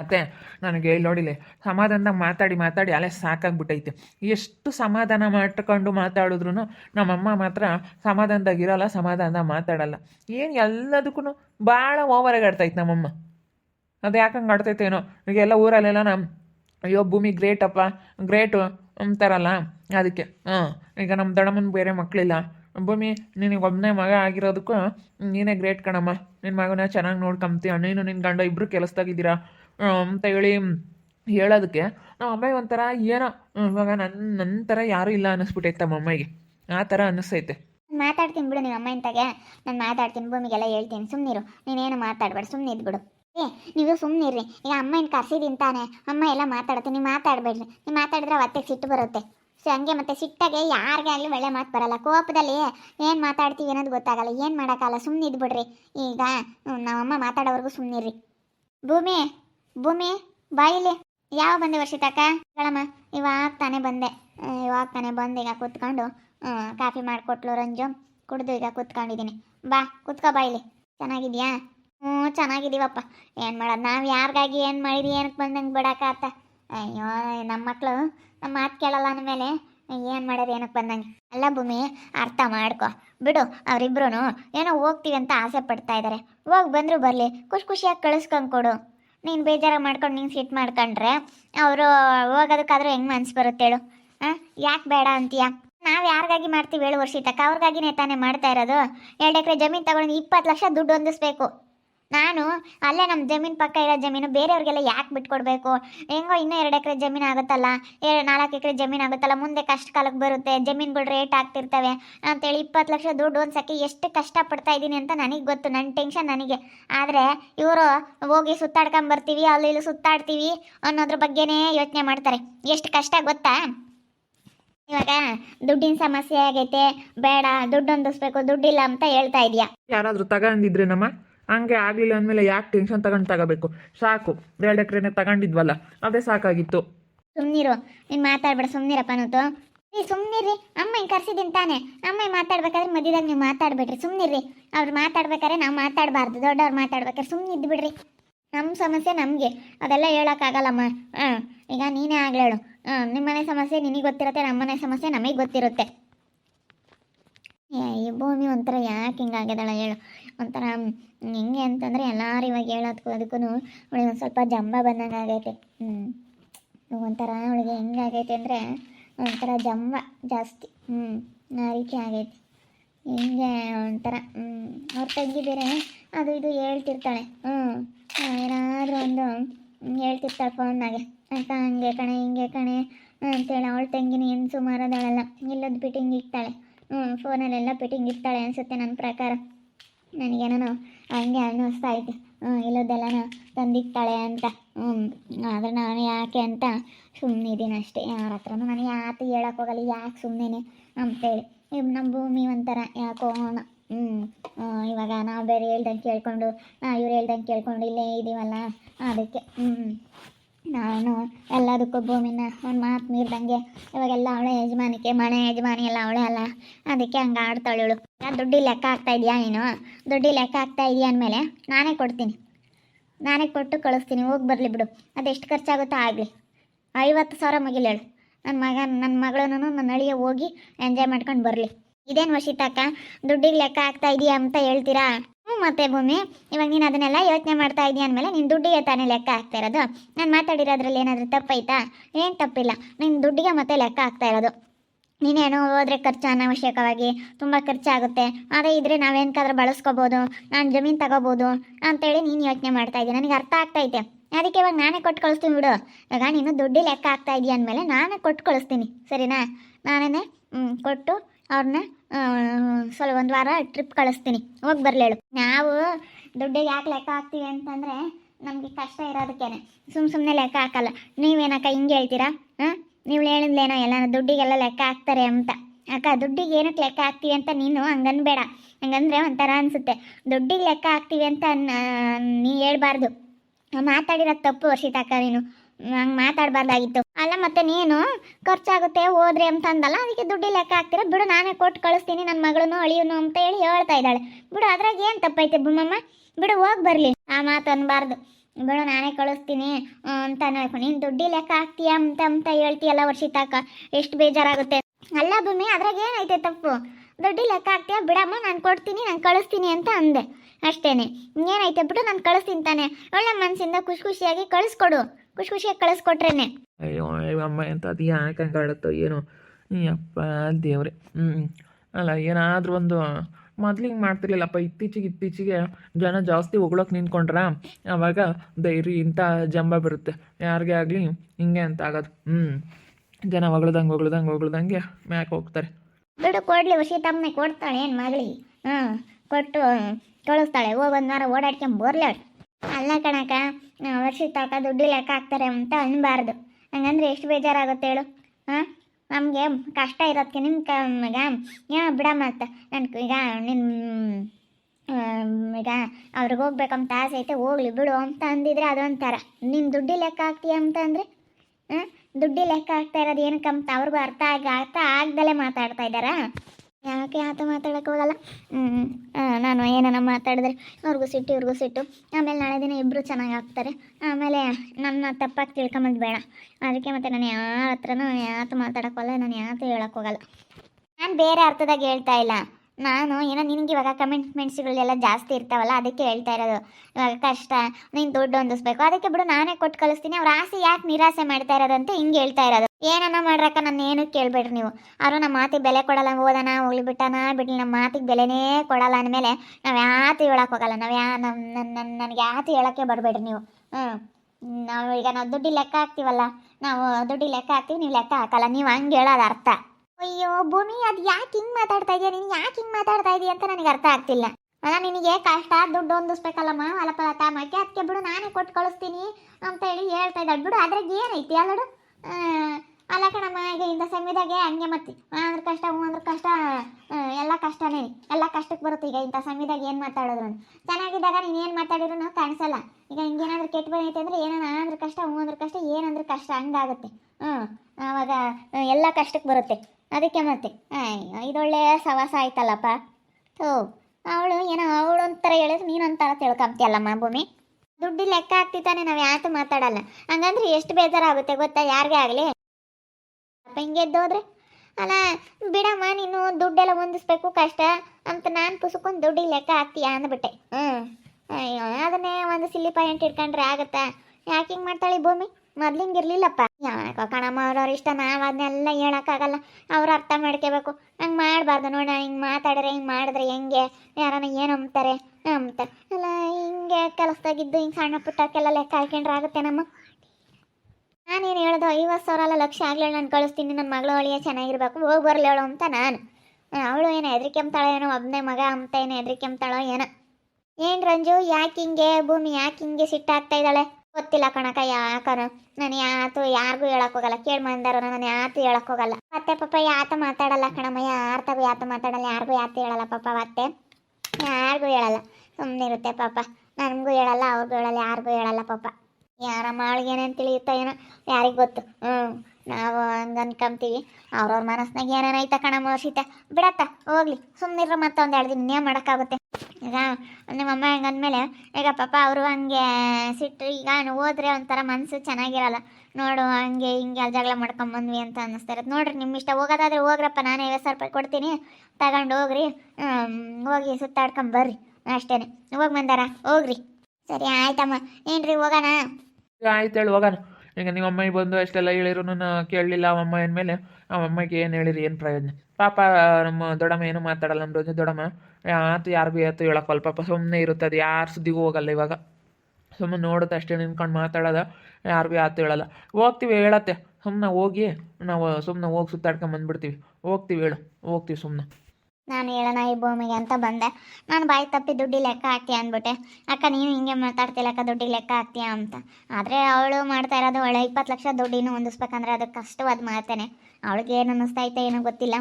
ಅತ್ತೆ ನನಗೆ ಹೇಳಿ ನೋಡಿಲ್ಲ ಸಮಾಧಾನದಾಗ ಮಾತಾಡಿ ಮಾತಾಡಿ ಅಲ್ಲೇ ಸಾಕಾಗ್ಬಿಟ್ಟೈತೆ. ಎಷ್ಟು ಸಮಾಧಾನ ಮಾಡ್ಕೊಂಡು ಮಾತಾಡಿದ್ರು ನಮ್ಮಮ್ಮ ಮಾತ್ರ ಸಮಾಧಾನದಾಗ ಇರೋಲ್ಲ, ಸಮಾಧಾನದಾಗ ಮಾತಾಡಲ್ಲ. ಏನು ಎಲ್ಲದಕ್ಕೂ ಭಾಳ ಓವರಾಗಿ ಆಡ್ತೈತೆ ನಮ್ಮಮ್ಮ. ಅದು ಯಾಕಂಗೆ ಆಡ್ತೈತೇನೋ? ಈಗೆಲ್ಲ ಊರಲ್ಲೆಲ್ಲ ನಮ್ಮ ಅಯ್ಯೋ, ಭೂಮಿ ಗ್ರೇಟ್ ಅಪ್ಪ ಗ್ರೇಟು ಅಂತಾರಲ್ಲ ಅದಕ್ಕೆ. ಹಾಂ, ಈಗ ನಮ್ಮ ದಡಮ್ಮನ ಬೇರೆ ಮಕ್ಕಳಿಲ್ಲ ಭೂಮಿ, ನಿನಗೆ ಒಬ್ಬನೇ ಮಗ ಆಗಿರೋದಕ್ಕೂ ನೀನೇ ಗ್ರೇಟ್ ಕಣಮ್ಮ. ನಿನ್ನ ಮಗನ ಚೆನ್ನಾಗಿ ನೋಡ್ಕೊಂತೀಯ ನೀನು ನಿನ್ನ ಗಂಡ ಇಬ್ಬರು ಕೆಲಸದಾಗಿದ್ದೀರಾ ಅಂತ ಹೇಳಿ ಹೇಳೋದಕ್ಕೆ ನಮ್ಮ ಅಮ್ಮಗೆ ಒಂಥರ ಏನೋ ಇವಾಗ ನನ್ನ ನನ್ನ ಥರ ಯಾರೂ ಇಲ್ಲ ಅನ್ನಿಸ್ಬಿಟ್ಟೈತೆ ನಮ್ಮ ಅಮ್ಮಗೆ ಆ ಥರ ಅನ್ನಿಸ್ತೈತೆ. ಮಾತಾಡ್ತೀನಿ ಬಿಡು ನಿಮ್ಮ ಅಮ್ಮ ಇಂತಾಗೆ ನಾನು ಮಾತಾಡ್ತೀನಿ, ಭೂಮಿಗೆಲ್ಲ ಹೇಳ್ತೀನಿ. ಸುಮ್ಮನಿರು ನೀನೇನು ಮಾತಾಡಬೇಡ ಸುಮ್ಮನೆ ಇದ್ಬಿಡು ಏ, ನೀವು ಸುಮ್ಮನಿರ್ರಿ ಈಗ ಅಮ್ಮ ಏನು ಕರ್ಸಿದ್ದೀನಿ ತಾನೆ ಅಮ್ಮ ಎಲ್ಲ ಮಾತಾಡ್ತೀನಿ ನೀವು ಮಾತಾಡಬೇಡ್ರಿ. ನೀವು ಮಾತಾಡಿದ್ರೆ ಅವತ್ತೆ ಸಿಟ್ಟು ಬರುತ್ತೆ. ಸೊ ಹಂಗೆ ಮತ್ತೆ ಸಿಟ್ಟಾಗೆ ಯಾರಿಗಾಗಲಿ ಒಳ್ಳೆ ಮಾತು ಬರಲ್ಲ. ಕೋಪದಲ್ಲಿ ಏನು ಮಾತಾಡ್ತೀವಿ ಅನ್ನೋದು ಗೊತ್ತಾಗಲ್ಲ. ಏನು ಮಾಡೋಕ್ಕಲ್ಲ ಸುಮ್ಮನೆ ಇದ್ಬಿಡ್ರಿ ಈಗ ನಮ್ಮ ನಮ್ಮಮ್ಮ ಮಾತಾಡೋವರೆಗೂ ಸುಮ್ಮನಿರ್ರಿ ಭೂಮಿ ಭೂಮಿ, ಬಾಯಿಲಿ ಯಾವ ಬಂದೆ ವರ್ಷಿತಕ್ಕ? ಹೇಳಮ್ಮ, ಇವಾಗ ತಾನೆ ಬಂದೆ. ಇವಾಗ ತಾನೆ ಬಂದು. ಈಗ ಕೂತ್ಕೊಂಡು ಕಾಫಿ ಮಾಡಿಕೊಟ್ಲು ರಂಜು. ಕುಡಿದು ಈಗ ಕೂತ್ಕೊಂಡಿದ್ದೀನಿ ಬಾ, ಕೂತ್ಕೋ ಬಾಯಿಲಿ. ಚೆನ್ನಾಗಿದ್ಯಾ? ಹ್ಞೂ, ಚೆನ್ನಾಗಿದ್ದೀವಪ್ಪ. ಏನು ಮಾಡೋದು? ನಾವು ಯಾರಿಗಾಗಿ ಏನು ಮಾಡಿದ್ವಿ ಏನಕ್ಕೆ ಬಂದಂಗೆ ಬಿಡಕ್ಕಾತ ಅಯ್ಯೋ ನಮ್ಮ ಮಕ್ಕಳು ನಮ್ಮ ಮಾತು ಕೇಳಲ್ಲ ಅಂದಮೇಲೆ ಏನು ಮಾಡೋದು ಏನಕ್ಕೆ ಬಂದಂಗೆ? ಅಲ್ಲ ಭೂಮಿ, ಅರ್ಥ ಮಾಡ್ಕೊ. ಬಿಡು ಅವರಿಬ್ರು ಏನೋ ಹೋಗ್ತೀವಿ ಅಂತ ಆಸೆ ಪಡ್ತಾ ಇದ್ದಾರೆ ಹೋಗಿ ಬಂದರೂ ಬರಲಿ. ಖುಷಿ ಖುಷಿಯಾಗಿ ಕಳಿಸ್ಕೊಂಡು ಕೊಡು. ನೀನು ಬೇಜಾರಾಗಿ ಮಾಡ್ಕೊಂಡು ನೀನು ಸಿಟ್ಟು ಮಾಡ್ಕೊಂಡ್ರೆ ಅವರು ಹೋಗೋದಕ್ಕಾದ್ರೂ ಹೆಂಗೆ ಮನ್ಸು ಬರುತ್ತೆ ಹೇಳು? ಹಾಂ ಯಾಕೆ ಬೇಡ ಅಂತೀಯ? ನಾವು ಯಾರಿಗಾಗಿ ಮಾಡ್ತೀವಿ ಏಳು ವರ್ಷ ತಕ್ಕ ಅವ್ರಿಗಾಗಿನೇ ತಾನೇ ಮಾಡ್ತಾ ಇರೋದು. ಎರಡು ಎಕರೆ ಜಮೀನು ತಗೊಂಡು ಇಪ್ಪತ್ತು ಲಕ್ಷ ದುಡ್ಡು ಹೊಂದಿಸ್ಬೇಕು. ನಾನು ಅಲ್ಲೇ ನಮ್ಮ ಜಮೀನು ಪಕ್ಕ ಇರೋ ಜಮೀನು ಬೇರೆಯವ್ರಿಗೆಲ್ಲ ಯಾಕೆ ಬಿಟ್ಕೊಡ್ಬೇಕು? ಹೆಂಗೋ ಇನ್ನೂ ಎರಡು ಎಕರೆ ಜಮೀನು ಆಗುತ್ತಲ್ಲ? ಎರಡು ನಾಲ್ಕು ಎಕರೆ ಜಮೀನು ಆಗುತ್ತಲ್ಲ? ಮುಂದೆ ಕಷ್ಟ ಕಾಲಕ್ಕೆ ಬರುತ್ತೆ. ಜಮೀನುಗಳು ರೇಟ್ ಆಗ್ತಿರ್ತವೆ. ಅಂತೇಳಿ ಇಪ್ಪತ್ತು ಲಕ್ಷ ದುಡ್ಡು ಹೊಂದ್ಸಕ್ಕೆ ಎಷ್ಟು ಕಷ್ಟಪಡ್ತಾ ಇದ್ದೀನಿ ಅಂತ ನನಗೆ ಗೊತ್ತು. ನನ್ನ ಟೆನ್ಷನ್ ನನಗೆ. ಆದರೆ ಇವರು ಹೋಗಿ ಸುತ್ತಾಡ್ಕೊಂಬರ್ತೀವಿ, ಅಲ್ಲಿ ಇಲ್ಲಿ ಸುತ್ತಾಡ್ತೀವಿ ಅನ್ನೋದ್ರ ಬಗ್ಗೆನೇ ಯೋಚನೆ ಮಾಡ್ತಾರೆ. ಎಷ್ಟು ಕಷ್ಟ ಗೊತ್ತಾ? ಇವಾಗ ದುಡ್ಡಿನ ಸಮಸ್ಯೆ ಆಗೈತೆ. ಬೇಡ ದುಡ್ಡು ಹೊಂದಿಸ್ಬೇಕು ದುಡ್ಡಿಲ್ಲ ಅಂತ ಹೇಳ್ತಾ ಇದೀಯಾ. ಯಾರಾದರೂ ತಗೊಂಡಿದ್ರೆ ನಮ್ಮ ಹಂಗೆ ಆಗಲಿಲ್ಲ ಅಂದಮೇಲೆ ಯಾಕೆ ಟೆನ್ಷನ್ ತಗೊಂಡು ತಗೋಬೇಕು? ಸಾಕು. ಎರಡು ಎಕರೆನೇ ತಗೊಂಡಿದ್ವಲ್ಲ, ಅದೇ ಸಾಕಾಗಿತ್ತು. ಸುಮ್ನಿರು. ನೀನು ಮಾತಾಡ್ಬೇಡ, ಸುಮ್ನಿರಪ್ಪ ನೋತು ನೀ ಸುಮ್ನಿರ್ರಿ. ಅಮ್ಮ ಹಿಂಗೆ ಕರ್ಸಿದ್ದೀನಿ ತಾನೆ. ಅಮ್ಮ ಮಾತಾಡ್ಬೇಕಾದ್ರೆ ಮಧ್ಯದಾಗ ನೀವು ಮಾತಾಡ್ಬೇಡ್ರಿ. ಸುಮ್ನಿರ್ರಿ. ಅವ್ರು ಮಾತಾಡ್ಬೇಕಾದ್ರೆ ನಾವು ಮಾತಾಡಬಾರ್ದು. ದೊಡ್ಡವ್ರು ಮಾತಾಡ್ಬೇಕಾದ್ರೆ ಸುಮ್ಮನೆ ಇದ್ಬಿಡ್ರಿ. ನಮ್ಮ ಸಮಸ್ಯೆ ನಮಗೆ. ಅದೆಲ್ಲ ಹೇಳೋಕ್ಕಾಗಲ್ಲಮ್ಮ. ಹಾಂ ಈಗ ನೀನೇ ಆಗಲೇಳು. ಹಾಂ ನಿಮ್ಮನೆ ಸಮಸ್ಯೆ ನಿನಗೆ ಗೊತ್ತಿರುತ್ತೆ, ನಮ್ಮನೆ ಸಮಸ್ಯೆ ನಮಗೆ ಗೊತ್ತಿರುತ್ತೆ. ಈ ಭೂಮಿ ಒಂಥರ ಯಾಕೆ ಹಿಂಗಾಗ್ಯದಳ ಹೇಳು. ಒಂಥರ ಹೆಂಗೆ ಅಂತಂದರೆ ಎಲ್ಲರೂ ಇವಾಗ ಹೇಳೋದಕ್ಕೂ ಅದಕ್ಕೂ ಅವಳಿಗೆ ಒಂದು ಸ್ವಲ್ಪ ಜಂಬ ಬಂದಂಗೆ ಆಗೈತೆ. ಹ್ಞೂ ಒಂಥರ ಅವಳಿಗೆ ಹೆಂಗಾಗೈತೆ ಅಂದರೆ ಒಂಥರ ಜಂಬ ಜಾಸ್ತಿ. ಹ್ಞೂ ಆ ರೀತಿ ಆಗೈತೆ. ಹಿಂಗೆ ಒಂಥರ ಅವ್ರ ತಂಗಿ ಬೇರೆ ಅದು ಇದು ಹೇಳ್ತಿರ್ತಾಳೆ. ಹ್ಞೂ ಏನಾದರೂ ಒಂದು ಹೇಳ್ತಿರ್ತಾಳೆ ಫೋನ್ನಾಗೆ ಅಂತ ಹಂಗೆ ಕಣೆ, ಹಿಂಗೆ ಕಣೆ ಅಂತೇಳಿ ಅವಳ ತಂಗಿನ ಏನು ಸುಮಾರದವಳಲ್ಲ ಇಲ್ಲದ ಹಿಂಗೆ ಇಕ್ತಾಳೆ ಹ್ಞೂ ಫೋನಲ್ಲೆಲ್ಲ ಫಿಟ್ಟಿಂಗ್ ಇರ್ತಾಳೆ ಅನಿಸುತ್ತೆ ನನ್ನ ಪ್ರಕಾರ. ನನಗೇನೋ ಹಂಗೆ ಅನ್ನಿಸ್ತಾ ಐತೆ ಹ್ಞೂ ಇಲ್ಲದೆಲ್ಲನೂ ತಂದಿಕ್ತಾಳೆ ಅಂತ. ಹ್ಞೂ ಆದರೆ ನಾನು ಯಾಕೆ ಅಂತ ಸುಮ್ಮನಿದ್ದೀನಿ ಅಷ್ಟೇ. ಯಾರ ಹತ್ರನೂ ನಾನು ಯಾಕೆ ಹೇಳಕ್ಕೆ ಹೋಗಲ್ಲ, ಯಾಕೆ ಸುಮ್ಮನೆ ಅಂತೇಳಿ ಇವ್ ನಮ್ಮ ಭೂಮಿ ಒಂಥರ ಯಾಕೋ ಹ್ಞೂ ಇವಾಗ ನಾವು ಬೇರೆ ಹೇಳ್ದಂಗೆ ಕೇಳ್ಕೊಂಡು ಇವ್ರು ಹೇಳ್ದಂಗೆ ಕೇಳ್ಕೊಂಡು ಇಲ್ಲೇ ಇದೀವಲ್ಲ ಅದಕ್ಕೆ. ಹ್ಞೂ ನಾನು ಎಲ್ಲದಕ್ಕೂ ಭೂಮಿನ ಒಂದು ಮಾತು ಮೀರ್ದಂಗೆ ಇವಾಗೆಲ್ಲ ಅವಳೆ ಯಜಮಾನಿಕೆ, ಮನೆ ಯಜಮಾನಿ ಎಲ್ಲ ಅವಳೆ ಅಲ್ಲ. ಅದಕ್ಕೆ ಹಂಗೆ ಆಡ್ತಾಳೆ ಇವಳು. ದುಡ್ಡಿ ಲೆಕ್ಕ ಆಗ್ತಾ ಇದೆಯಾ ನೀನು? ದುಡ್ಡಿ ಲೆಕ್ಕ ಆಗ್ತಾ ಇದೆಯಾ ಅಂದಮೇಲೆ ನಾನೇ ಕೊಡ್ತೀನಿ. ನಾನೇ ಕೊಟ್ಟು ಕಳಿಸ್ತೀನಿ. ಹೋಗಿ ಬರಲಿ ಬಿಡು. ಅದೆಷ್ಟು ಖರ್ಚಾಗುತ್ತೋ ಆಗಲಿ. ಐವತ್ತು ಸಾವಿರ ಮುಗಿಲೇಳು ನನ್ನ ಮಗ ನನ್ನ ಮಗಳನ್ನು ನನ್ನ ಅಳಿಯ ಹೋಗಿ ಎಂಜಾಯ್ ಮಾಡ್ಕೊಂಡು ಬರಲಿ. ಇದೇನು ವಶಿತಕ್ಕ ದುಡ್ಡಿಗೆ ಲೆಕ್ಕ ಆಗ್ತಾ ಇದೆಯಾ ಅಂತ ಹೇಳ್ತೀರಾ? ಮತ್ತೆ ಭೂಮಿ. ಇವಾಗ ನೀನು ಅದನ್ನೆಲ್ಲ ಯೋಚನೆ ಮಾಡ್ತಾ ಇದೀಯ ಅಂದಮೇಲೆ ನೀನು ದುಡ್ಡಿಗೆ ತಾನೇ ಲೆಕ್ಕ ಹಾಕ್ತಾ ಇರೋದು. ನಾನು ಮಾತಾಡಿರೋದ್ರಲ್ಲಿ ಏನಾದರೂ ತಪ್ಪೈತಾ ಏನು ತಪ್ಪಿಲ್ಲ. ನೀನು ದುಡ್ಡಿಗೆ ಮತ್ತೆ ಲೆಕ್ಕ ಹಾಕ್ತಾ ಇರೋದು. ನೀನೇನೋ ಹೋದರೆ ಖರ್ಚು ಅನಾವಶ್ಯಕವಾಗಿ ತುಂಬ ಖರ್ಚಾಗುತ್ತೆ. ಅದೇ ಇದ್ರೆ ನಾವೇನಕ್ಕಾದ್ರೂ ಬಳಸ್ಕೋಬೋದು, ನಾನು ಜಮೀನು ತಗೋಬೋದು ಅಂತೇಳಿ ನೀನು ಯೋಚನೆ ಮಾಡ್ತಾ ಇದ್ದೀನಿ ನನಗೆ ಅರ್ಥ ಆಗ್ತೈತೆ ಅದಕ್ಕೆ ಇವಾಗ ನಾನೇ ಕೊಟ್ಟು ಕಳಿಸ್ತೀನಿ ಬಿಡು. ಇವಾಗ ನೀನು ದುಡ್ಡು ಲೆಕ್ಕ ಆಗ್ತಾ ಇದೀಯ ಅಂದಮೇಲೆ ನಾನೇ ಕೊಟ್ಟು ಕಳಿಸ್ತೀನಿ. ಸರಿನಾ? ನಾನೇ ಕೊಟ್ಟು ಅವ್ರನ್ನ ಸ್ವಲ್ಪ ಒಂದು ವಾರ ಟ್ರಿಪ್ ಕಳಿಸ್ತೀನಿ. ಹೋಗಿ ಬರಲೇಳು ನಾವು ದುಡ್ಡಿಗೆ ಯಾಕೆ ಲೆಕ್ಕ ಹಾಕ್ತೀವಿ ಅಂತಂದರೆ ನಮಗೆ ಕಷ್ಟ ಇರೋದಕ್ಕೇನೆ. ಸುಮ್ಮ ಸುಮ್ಮನೆ ಲೆಕ್ಕ ಹಾಕಲ್ಲ. ನೀವೇನಕ್ಕ ಹಿಂಗೆ ಹೇಳ್ತೀರಾ? ಹಾಂ ನೀವು ಹೇಳಿದ್ಲೇನೋ ಎಲ್ಲ ದುಡ್ಡಿಗೆಲ್ಲ ಲೆಕ್ಕ ಹಾಕ್ತಾರೆ ಅಂತ. ಅಕ್ಕ, ದುಡ್ಡಿಗೆ ಏನಕ್ಕೆ ಲೆಕ್ಕ ಹಾಕ್ತೀವಿ ಅಂತ ನೀನು ಹಂಗನ್ಬೇಡ. ಹಂಗಂದ್ರೆ ಒಂಥರ ಅನಿಸುತ್ತೆ. ದುಡ್ಡಿಗೆ ಲೆಕ್ಕ ಹಾಕ್ತೀವಿ ಅಂತ ನೀ ಹೇಳ್ಬಾರ್ದು. ಮಾತಾಡಿರೋದು ತಪ್ಪು ವರ್ಷಿತಕ್ಕ ನೀನು. ಹಂಗೆ ಮಾತಾಡಬಾರ್ದಾಗಿತ್ತು. ಅಲ್ಲ, ಮತ್ತೆ ನೀನು? ಖರ್ಚಾಗುತ್ತೆ, ಹೋದ್ರೆ ಅಂತ ಅಂದಲ್ಲ, ಅದಕ್ಕೆ ದುಡ್ಡು ಲೆಕ್ಕ ಹಾಕ್ತೀರ? ಬಿಡು, ನಾನೇ ಕೊಟ್ಟು ಕಳಿಸ್ತೀನಿ ನನ್ನ ಮಗಳನ್ನು ಅಳಿಯೋನು ಅಂತ ಹೇಳಿ ಹೇಳ್ತಾ ಇದ್ದಾಳೆ. ಬಿಡು, ಅದ್ರಾಗ ಏನು ತಪ್ಪೈತೆ ಬುಮ್ಮಮ್ಮ? ಬಿಡು, ಹೋಗಿ ಬರಲಿ. ಆ ಮಾತು ಅನ್ಬಾರ್ದು. ಬಿಡು, ನಾನೇ ಕಳಿಸ್ತೀನಿ ಅಂತ ನೋಡ್ಕೊಂಡು ನೀನು ದುಡ್ಡಿ ಲೆಕ್ಕ ಹಾಕ್ತೀಯ ಅಂತ ಅಂತ ಹೇಳ್ತೀಯಲ್ಲ ವರ್ಷಿತಾಕ. ಎಷ್ಟು ಬೇಜಾರಾಗುತ್ತೆ. ಅಲ್ಲ ಭೂಮಿ, ಅದ್ರಾಗ ಏನೈತೆ ತಪ್ಪು? ದುಡ್ಡಿ ಲೆಕ್ಕ ಹಾಕ್ತೀಯ? ಬಿಡಮ್ಮ, ನಾನು ಕೊಡ್ತೀನಿ, ನಾನು ಕಳಿಸ್ತೀನಿ ಅಂತ ಅಂದೆ. ಅಷ್ಟೇನೆ. ಏನೈತೆ ಬಿಡು, ನಾನು ಕಳಿಸ್ತೀನಿ ತಾನೆ. ಒಳ್ಳೆ ಮನಸ್ಸಿಂದ ಖುಷಿ ಖುಷಿಯಾಗಿ ಕಳಿಸ್ಕೊಡು. ಖುಷಿ ಖುಷಿಯಾಗಿ ಕಳಿಸ್ಕೊಟ್ರೇನೆ. ಅಯ್ಯೋ ಅಮ್ಮ ಎಂತ ಅದು ಯಾಕೆ ಕಾಡುತ್ತೋ ಏನು ಅಪ್ಪ ದೇವ್ರೆ ಹ್ಞೂ ಅಲ್ಲ ಏನಾದರೂ ಒಂದು ಮೊದ್ಲಿಂಗ್ ಮಾಡ್ತಿರ್ಲಿಲ್ಲಪ್ಪ ಇತ್ತೀಚೆಗೆ ಇತ್ತೀಚೆಗೆ ಜನ ಜಾಸ್ತಿ ಹೊಗಳೋಕೆ ನಿಂತ್ಕೊಂಡ್ರ ಆವಾಗ ಧೈರ್ಯ ಇಂಥ ಜಂಬ ಬರುತ್ತೆ. ಯಾರಿಗೆ ಆಗಲಿ ಹಿಂಗೆ ಅಂತ ಆಗೋದು. ಹ್ಞೂ ಜನ ಹೊಗಳ್ದಂಗೆ ಹೊಗಳ್ದಂಗೆ ಹೊಗಳ್ದಂಗೆ ಮ್ಯಾಕ್ ಹೋಗ್ತಾರೆ. ಬಿಡು ಕೊಡ್ಲಿ ವರ್ಷಿತಮ್ಮನೆ ಕೊಡ್ತಾಳೆ ಏನು ಮಗಳಿಗೆ? ಹ್ಞೂ ಕೊಟ್ಟು ಕಳಿಸ್ತಾಳೆ ಹೋಗಿ ಒಂದು ವಾರ ಓಡಾಡ್ಕೊಂಡ್ ಬರ್ಲಾಳ ಅಲ್ಲ ಕಣಕ ವರ್ಷಿತಾಕ ದುಡ್ಡು ಲೆಕ್ಕ ಹಾಕ್ತಾರೆ ಅಂತ ಅನ್ಬಾರ್ದು. ಹಂಗಂದ್ರೆ ಎಷ್ಟು ಬೇಜಾರಾಗುತ್ತೆ ಹೇಳು ಹಾಂ ನಮಗೆ ಕಷ್ಟ ಇರೋದಕ್ಕೆ ನಿಮ್ಮ ಮಗ, ಯಾ, ಬಿಡಮ್ಮ ಅಂತ. ನನ್ನ ಈಗ ನಿನ್ನ ಈಗ ಅವ್ರಿಗೆ ಹೋಗ್ಬೇಕಂತ ಆಸೆ ಐತೆ, ಹೋಗ್ಲಿ ಬಿಡು ಅಂತ ಅಂದಿದ್ರೆ ಅದೊಂಥರ. ನಿನ್ನ ದುಡ್ಡು ಲೆಕ್ಕ ಹಾಕ್ತೀಯ ಅಂತ ಅಂದರೆ ಹಾಂ ದುಡ್ಡು ಲೆಕ್ಕ ಹಾಕ್ತಾ ಇರೋದು ಏನಕ್ಕಂತ ಅವ್ರಿಗೂ ಅರ್ಥ ಆಗ, ಅರ್ಥ ಆಗ್ದಲೇ ಮಾತಾಡ್ತಾ ಇದ್ದಾರಾ? ಯಾಕೆ ಆತ ಮಾತಾಡೋಕೆ ಹೋಗಲ್ಲ? ನಾನು ಏನಾನ ಮಾತಾಡಿದ್ರೆ ಅವ್ರಿಗೂ ಸಿಟ್ಟು, ಇವ್ರಿಗೂ ಸಿಟ್ಟು. ಆಮೇಲೆ ನಾಳೆ ದಿನ ಇಬ್ಬರು ಚೆನ್ನಾಗಿ ಆಗ್ತಾರೆ. ಆಮೇಲೆ ನನ್ನ ತಪ್ಪಾಗಿ ತಿಳ್ಕೊಂಬಂದು ಬೇಡ. ಅದಕ್ಕೆ ಮತ್ತೆ ನಾನು ಯಾರ ಹತ್ರನೂ ಯಾತು ಮಾತಾಡೋಕ್ಕಲ್ಲ ನಾನು ಯಾತ ಹೇಳಕ್ಕೆ ಹೋಗಲ್ಲ. ನಾನು ಬೇರೆ ಅರ್ಥದಾಗ ಹೇಳ್ತಾ ಇಲ್ಲ. ನಾನು ಏನೋ ನಿನಗೆ ಇವಾಗ ಕಮಿಟ್ಮೆಂಟ್ಸ್ಗಳೆಲ್ಲ ಜಾಸ್ತಿ ಇರ್ತಾವಲ್ಲ, ಅದಕ್ಕೆ ಹೇಳ್ತಾ ಇರೋದು. ಇವಾಗ ಕಷ್ಟ, ನೀನು ದುಡ್ಡು ಹೊಂದಿಸ್ಬೇಕು. ಅದಕ್ಕೆ ಬಿಡು, ನಾನೇ ಕೊಟ್ಟು ಕಳಿಸ್ತೀನಿ. ಅವ್ರ ಆಸೆ ಯಾಕೆ ನಿರಾಸೆ ಮಾಡ್ತಾ ಇರೋದು ಅಂತ ಹಿಂಗೆ ಹೇಳ್ತಾ ಇರೋದು. ಏನನ್ನ ಮಾಡ್ರಕ್ಕ ನನ್ನ ಏನು ಕೇಳಬೇಡ್ರಿ ನೀವು. ಅವರು ನಮ್ಮ ಮಾತಿಗೆ ಬೆಲೆ ಕೊಡಲ್ಲ ಹೋದನ ಹೋಗ್ಲಿ, ಬಿಟ್ಟನ, ಬಿಡ್ಲಿ ನಮ್ಮ ಮಾತಿಗೆ ಬೆಲೆನೇ ಕೊಡಲ್ಲ ಅಂದಮೇಲೆ ನಾವು ಯಾತು ಹೇಳಕ್ಕೆ ಹೋಗಲ್ಲ. ನಾವು ಯಾ ನಮ್ಮ ನನ್ನ ನನಗೆ ಯಾತು ಹೇಳೋಕ್ಕೆ ಬರಬೇಡ್ರಿ ನೀವು. ಹ್ಞೂ ನಾವು ಈಗ ನಾವು ದುಡ್ಡು ಲೆಕ್ಕ ಹಾಕ್ತೀವಲ್ಲ, ನಾವು ದುಡ್ಡು ಲೆಕ್ಕ ಹಾಕ್ತೀವಿ, ನೀವು ಲೆಕ್ಕ ಹಾಕಲ್ಲ. ನೀವು ಹಂಗೆ ಹೇಳೋದು ಅರ್ಥ. ಅಯ್ಯೋ, ಭೂಮಿ, ಅದು ಯಾಕೆ ಹಿಂಗೆ ಮಾತಾಡ್ತಾ ಇದೆಯಾ ನೀನು? ಯಾಕೆ ಹಿಂಗೆ ಮಾತಾಡ್ತಾ ಇದೀಯ ಅಂತ ನನಗೆ ಅರ್ಥ ಆಗ್ತಿಲ್ಲ. ಅಲ್ಲ, ನಿನಗೆ ಕಷ್ಟ, ದುಡ್ಡು ಹೊಂದಿಸ್ಬೇಕಲ್ಲಮ್ಮ ಅಲಪಲ ತಾಮಕ್ಕೆ ಅದಕ್ಕೆ ಬಿಡು, ನಾನೇ ಕೊಟ್ಟು ಕಳಿಸ್ತೀನಿ ಅಂತ ಹೇಳಿ ಹೇಳ್ತಾ ಇದ್ದಾಳೆ. ಬಿಡು, ಅದ್ರಾಗ ಏನೈತಿ ಅಲ್ಲಡು ಅಲ್ಲ ಕಣಮ್ಮ, ಈಗ ಇಂಥ ಸಮಯದಾಗೆ ಹಂಗೆ ಮತ್ತೆ ಅಂದ್ರೆ ಕಷ್ಟ ಹ್ಞೂ ಅಂದ್ರೆ ಕಷ್ಟ ಎಲ್ಲ ಕಷ್ಟನೇ ಎಲ್ಲ ಕಷ್ಟಕ್ಕೆ ಬರುತ್ತೆ ಈಗ ಇಂಥ ಸಮಯದಾಗ ಏನು ಮಾತಾಡೋದ್ರು. ಚೆನ್ನಾಗಿದ್ದಾಗ ನೀನು ಏನು ಮಾತಾಡಿದ್ರು ಕಾಣಿಸಲ್ಲ. ಈಗ ಹಿಂಗೇನಾದ್ರೂ ಕೆಟ್ಟ ಬಂದೈತೆ ಅಂದರೆ ಏನೋ ಅಂದ್ರೆ ಕಷ್ಟ ಹ್ಞೂ ಅಂದ್ರೆ ಕಷ್ಟ, ಏನಂದ್ರೆ ಕಷ್ಟ, ಹಂಗಾಗುತ್ತೆ. ಹ್ಞೂ ಆವಾಗ ಎಲ್ಲ ಕಷ್ಟಕ್ಕೆ ಬರುತ್ತೆ. ಅದಕ್ಕೆ ಮತ್ತೆ ಇದೊಳ್ಳೆ ಸವಾಸ ಆಯ್ತಲ್ಲಪ್ಪ. ಥೋ, ಅವಳು ಏನೋ ಅವಳು ಒಂಥರ ಹೇಳಿದ್ರೆ ಒಂಥರ ತಿಳ್ಕೊಂತೀಯಲ್ಲಮ್ಮ ಭೂಮಿ. ದುಡ್ಡು ಲೆಕ್ಕ ಹಾಕ್ತಿದ್ದಾನೆ ನಾವು ಯಾತು ಮಾತಾಡಲ್ಲ. ಹಂಗಂದ್ರೆ ಎಷ್ಟು ಬೇಜಾರಾಗುತ್ತೆ ಗೊತ್ತಾ, ಯಾರಿಗೆ ಆಗಲಿ? ಅಪ್ಪ ಹಿಂಗೆ ಎದ್ದೋದ್ರೆ, ಅಲ್ಲ, ಬಿಡಮ್ಮ, ನೀನು ದುಡ್ಡೆಲ್ಲ ಹೊಂದಿಸ್ಬೇಕು, ಕಷ್ಟ ಅಂತ ನಾನು ಪುಸುಕೊಂಡು ದುಡ್ಡಿಗೆ ಲೆಕ್ಕ ಹಾಕ್ತೀಯ? ಅಂದ್ಬಿಟ್ಟೆ. ಹ್ಞೂ ಅಯ್ಯೋ, ಅದನ್ನೇ ಒಂದು ಸಿಲ್ಲಿ ಪಾಯಿಂಟ್ ಇಟ್ಕೊಂಡ್ರೆ ಆಗುತ್ತಾ? ಯಾಕೆ ಹಿಂಗೆ ಮಾಡ್ತಾಳೆ ಭೂಮಿ? ಮೊದ್ಲಿಂಗೆ ಇರಲಿಲ್ಲಪ್ಪ. ಯಾಕೋ ಕಣಮ್ಮ ಅವ್ರವ್ರ ಇಷ್ಟ, ನಾವು ಅದನ್ನೆಲ್ಲ ಹೇಳೋಕ್ಕಾಗಲ್ಲ. ಅವ್ರು ಅರ್ಥ ಮಾಡ್ಕೋಬೇಕು ಹಂಗೆ ಮಾಡಬಾರ್ದು ನೋಡಿ, ಹಿಂಗೆ ಮಾತಾಡಿದ್ರೆ ಹಿಂಗೆ ಮಾಡಿದ್ರೆ ಹೆಂಗೆ? ಯಾರನ್ನ ಏನು ಅಂಬ್ತಾರೆ ಅಂಬ್ತಾರೆ ಅಲ್ಲ, ಹಿಂಗೆ ಕೆಲಸದಾಗಿದ್ದು ಹಿಂಗೆ ಸಣ್ಣ ಪುಟ್ಟಕ್ಕೆಲ್ಲ ಲೆಕ್ಕ ಹಾಕೊಂಡ್ರೆ ಆಗುತ್ತೆ ನಮ್ಮ. ನಾನೇನು ಹೇಳ್ದು, ಐವತ್ತು ಸಾವಿರ ಅಲ್ಲ ಲಕ್ಷ ಆಗಲಿ ನಾನು ಕಳಿಸ್ತೀನಿ. ನನ್ನ ಮಗಳು ಅಳಿಯ ಚೆನ್ನಾಗಿರ್ಬೇಕು. ಹೋಗಿ ಹೇಳು ಅಂತ ನಾನು. ಅವಳು ಏನೋ ಹೆದರಿಕೆಂಬ್ತಾಳೋ ಏನೋ ಒಬ್ಬನೇ ಮಗ ಅಂತ ಏನೋ ಹೆದರಿಕೆಂಬ್ತಾಳೋ ಏನೋ. ಏನು ರಂಜು, ಯಾಕೆ ಹಿಂಗೆ? ಭೂಮಿ ಯಾಕೆ ಹಿಂಗೆ ಸಿಟ್ಟಾಗ್ತಾ ಇದ್ದಾಳೆ? ಗೊತ್ತಿಲ್ಲ ಕಣಕ ಯಾಕನ. ನಾನು ಯಾತು ಯಾರಿಗೂ ಹೇಳಕ್ ಹೋಗಲ್ಲ. ಕೇಳಿ ಮಂದಾರ ನಾನು ಯಾತು ಹೇಳಕ್ ಹೋಗಲ್ಲ. ಮತ್ತೆ ಪಾಪ ಯಾತ ಮಾತಾಡಲ್ಲ ಕಣಮ್ಮ. ಯಾರ ತಗೋ ಯಾತ ಮಾತಾಡಲ್ಲ, ಯಾರಿಗೂ ಯಾತು ಹೇಳಲ್ಲ ಪಾಪ ಮತ್ತೆ. ಯಾರಿಗೂ ಹೇಳಲ್ಲ. ಸುಮ್ಮನೆ ಇರುತ್ತೆ ಪಾಪ. ನನಗೂ ಹೇಳಲ್ಲ, ಅವ್ರಿಗೂ ಹೇಳಲ್ಲ, ಯಾರಿಗೂ ಹೇಳಲ್ಲ ಪಾಪ. ಯಾರ ಅವಳಿಗೆ ಏನೇನು ತಿಳಿಯುತ್ತೋ ಏನೋ, ಯಾರಿಗೆ ಗೊತ್ತು. ಹ್ಞೂ ನಾವು ಹಂಗೆ ಅನ್ಕೊಂತೀವಿ. ಅವ್ರವ್ರ ಮನಸ್ನಾಗ ಏನೇನೈತ ಕಣಮ್ಮ ಶೀತ ಬಿಡತ್ತ ಹೋಗ್ಲಿ. ಸುಮ್ಮನಿರ ಮತ್ತೆ ಮತ್ತೊಂದು ಎರಡು ದಿನ. ಮಾಡೋಕ್ಕಾಗುತ್ತೆ? ಈಗ ನಿಮ್ಮಮ್ಮ ಹೆಂಗೆ ಅಂದಮೇಲೆ ಈಗ ಪಾಪ ಅವರು ಹಂಗೆ ಸಿಟ್ಟು, ಈಗ ಹೋದ್ರೆ ಒಂಥರ ಮನಸ್ಸು ಚೆನ್ನಾಗಿರಲ್ಲ. ನೋಡು, ಹಂಗೆ ಹಿಂಗೆ ಜಗಳ ಮಾಡ್ಕೊಂಬಂದ್ವಿ ಅಂತ ಅನ್ನಿಸ್ತಾ ಇರತ್ತೆ. ನೋಡ್ರಿ ನಿಮ್ಮ ಇಷ್ಟ ಹೋಗೋದಾದ್ರೆ ಹೋಗ್ರಪ್ಪ, ನಾನು ಐವತ್ತು ಸಾವಿರ ರೂಪಾಯಿ ಕೊಡ್ತೀನಿ. ತಗೊಂಡು ಹೋಗ್ರಿ. ಹೋಗಿ ಸುತ್ತಾಡ್ಕೊಂಬರ್ರಿ ಅಷ್ಟೇ ಹೋಗಿ ಬಂದಾರ ಹೋಗ್ರಿ. ಸರಿ, ಆಯ್ತಮ್ಮ. ಏನ್ರಿ, ಹೋಗೋಣ? ಆಯ್ತು ಹೇಳಿ, ಹೋಗೋಣ. ಈಗ ನಿಮ್ಮ ಬಂದು ಅಷ್ಟೆಲ್ಲ ಹೇಳಿರು ಕೇಳಲಿಲ್ಲ ಅವಮ್ಮ ಅಂದಮೇಲೆ ಅಮ್ಮಗೆ ಏನು ಹೇಳಿರಿ ಏನು ಪ್ರಯೋಜನ? ಪಾಪ, ನಮ್ಮ ದೊಡ್ಡಮ್ಮ ಏನು ಮಾತಾಡಲ್ಲ, ನಮ್ಮ ರೋಜ ದೊಡ್ಡಮ್ಮ. ಯಾರು ಯಾರಿಗೂ ಆಯ್ತು ಹೇಳಕ್ಕೆ ಪಾಪ ಸುಮ್ಮನೆ ಇರುತ್ತೆ ಅದು ಯಾರು ಸುದ್ದಿಗೂ ಹೋಗಲ್ಲ ಇವಾಗ. ಸುಮ್ಮನೆ ನೋಡುತ್ತೆ ಅಷ್ಟೇ ನಿಂತ್ಕೊಂಡು ಮಾತಾಡೋದ ಯಾರಿಗೂ ಆತು ಹೇಳಲ್ಲ. ಹೋಗ್ತೀವಿ, ಹೇಳತ್ತೆ. ಸುಮ್ಮನೆ ಹೋಗಿ, ನಾವು ಸುಮ್ಮನೆ ಹೋಗಿ ಸುತ್ತಾಡ್ಕೊಂಡು ಬಂದ್ಬಿಡ್ತೀವಿ. ಹೋಗ್ತೀವಿ, ಹೇಳು. ಹೋಗ್ತೀವಿ ಸುಮ್ಮನೆ ನಾನು ಹೇಳೋಣ, ಈ ಭೂಮಿಗೆ ಅಂತ ಬಂದೆ. ನಾನು ಬಾಯಿ ತಪ್ಪಿ ದುಡ್ಡಿ ಲೆಕ್ಕ ಹಾಕ್ತೀಯ ಅಂದ್ಬಿಟ್ಟೆ. ಅಕ್ಕ, ನೀನು ಹಿಂಗೆ ಮಾತಾಡ್ತಿಲ್ಲಕ್ಕ ದುಡ್ಡಿಗೆ ಲೆಕ್ಕ ಹಾಕ್ತೀಯ ಅಂತ. ಆದರೆ ಅವಳು ಮಾಡ್ತಾ ಇರೋದು ಒಳ್ಳೆ ಇಪ್ಪತ್ತು ಲಕ್ಷ ದುಡ್ಡಿನೂ ಹೊಂದಿಸ್ಬೇಕಂದ್ರೆ ಅದು ಕಷ್ಟವಾದ ಮಾಡ್ತೇನೆ ಅವಳಿಗೆ ಏನು ಅನ್ನಿಸ್ತಾ ಐತೆ ಏನೋ ಗೊತ್ತಿಲ್ಲ.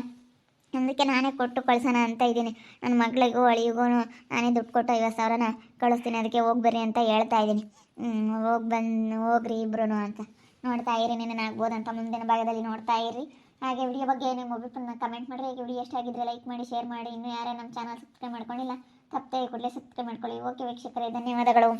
ಅದಕ್ಕೆ ನಾನೇ ಕೊಟ್ಟು ಕಳ್ಸೋಣ ಅಂತ ಇದ್ದೀನಿ. ನನ್ನ ಮಗಳಿಗೂ ಅಳಿಗೂ ನಾನೇ ದುಡ್ಡು ಕೊಟ್ಟು ಐವತ್ತು ಸಾವಿರನ ಕಳಿಸ್ತೀನಿ. ಅದಕ್ಕೆ ಹೋಗ್ಬರ್ರಿ ಅಂತ ಹೇಳ್ತಾ ಇದ್ದೀನಿ. ಹೋಗಿ ಬಂದು, ಹೋಗ್ರಿ ಇಬ್ರು ಅಂತ. ನೋಡ್ತಾ ಇರಿ ನೀನು ಆಗ್ಬೋದಂತ ಮುಂದಿನ ಭಾಗದಲ್ಲಿ ನೋಡ್ತಾ ಇರಿ ಹಾಗೆ ವಿಡಿಯೋ ಬಗ್ಗೆ ನಿಮ್ಮ ಅಭಿಪ್ರಾಯ ಕಮೆಂಟ್ ಮಾಡಿರಿ. ಹಾಗೆ ವಿಡಿಯೋ ಎಷ್ಟಾಗಿದ್ರೆ ಲೈಕ್ ಮಾಡಿ ಶೇರ್ ಮಾಡಿ. ಇನ್ನೂ ಯಾರೇ ನಮ್ಮ ಚಾನಲ್ ಸಬ್ಸ್ಕ್ರೈಬ್ ಮಾಡ್ಕೊಂಡಿಲ್ಲ, ತಪ್ಪದೆ ಕೂಡಲೇ ಸಬ್ಸ್ಕ್ರೈಬ್ ಮಾಡ್ಕೊಳ್ಳಿ. ಓಕೆ ವೀಕ್ಷಕರೇ, ಧನ್ಯವಾದಗಳು.